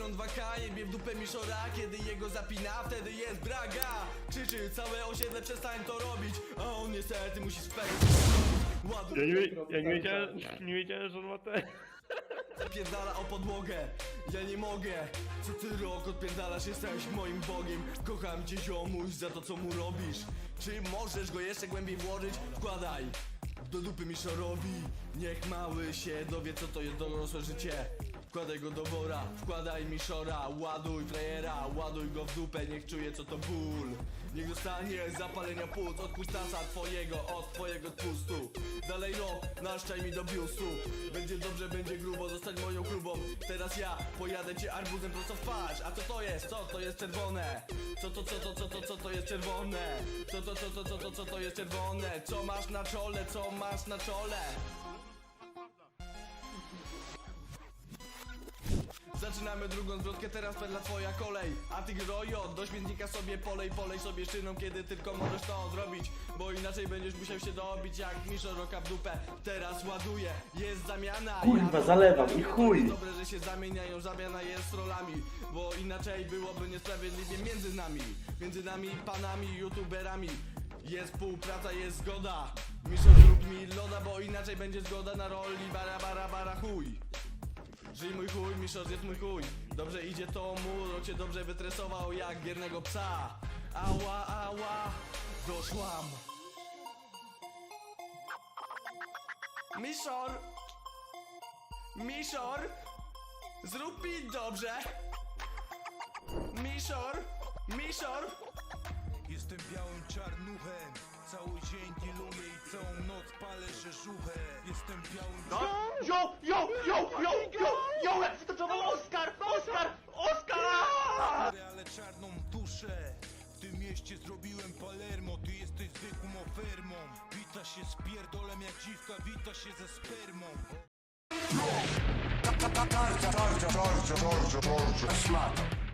Felon 2K jebie w dupę Miszora Kiedy jego zapina, wtedy jest braga. Krzyczy całe osiedle, przestań to robić A on niestety musi spędzić. Ładuj Ja nie, ja nie wiedziałem, nie wiedziałem, że on ma te... Zapierdala o podłogę, ja nie mogę. Co ty rok odpierdalasz, jesteś moim bogiem. Kocham cię ziomuś za to co mu robisz. Czy możesz go jeszcze głębiej włożyć? Wkładaj do dupy Miszorowi. Niech mały się dowie co to jest dorosłe życie Wkładaj go do wora, wkładaj Miszora Ładuj frajera, ładuj go w dupę Niech czuje co to ból Niech dostanie zapalenia płuc Od kustasa twojego, od twojego tłustu Dalej rok, naszczaj mi do biustu Będzie dobrze, będzie grubo, zostań moją klubą Teraz ja pojadę cię arbuzem prosto w twarz A co to jest? Co to jest czerwone? Co to, co to, co to, co to jest czerwone? Co to, co to, co to, co to jest czerwone? Co masz na czole, co masz na czole? Zaczynamy drugą zwrotkę, teraz pedla twoja kolej. A ty grojo, do śmietnika sobie polej Polej sobie szyną, kiedy tylko możesz to zrobić. Bo inaczej będziesz musiał się dobić Jak Miszo roka w dupę. Teraz ładuje, jest zamiana. Kurwa, zalewam i chuj. Dobrze, że się zamieniają, zamiana jest rolami. Bo inaczej byłoby niesprawiedliwie między nami. Między nami panami, youtuberami. Jest współpraca, jest zgoda. Miszo zrób mi loda, bo inaczej będzie zgoda na roli. Bara, bara, bara, chuj Miszor jest mój chuj. Dobrze idzie to mu, cię dobrze wytresował jak giernego psa. Ała, ała, doszłam. Miszor! Miszor! Zrób mi dobrze! Miszor! Miszor! Jestem białym czarnuchem Cały dzień i całą noc palę rzeżuchę Jestem białym Jo, jo, jo, jo, jo, jo, jak wytoczował Oskar, Oskar, Oskar! ale czarną duszę W tym mieście zrobiłem Palermo. Ty jesteś zwykłą ofermą. Wita się z pierdolem jak dziwka Wita się ze spermą. Tarcia, tarcia, tarcia, tarcia, tarcia, szmata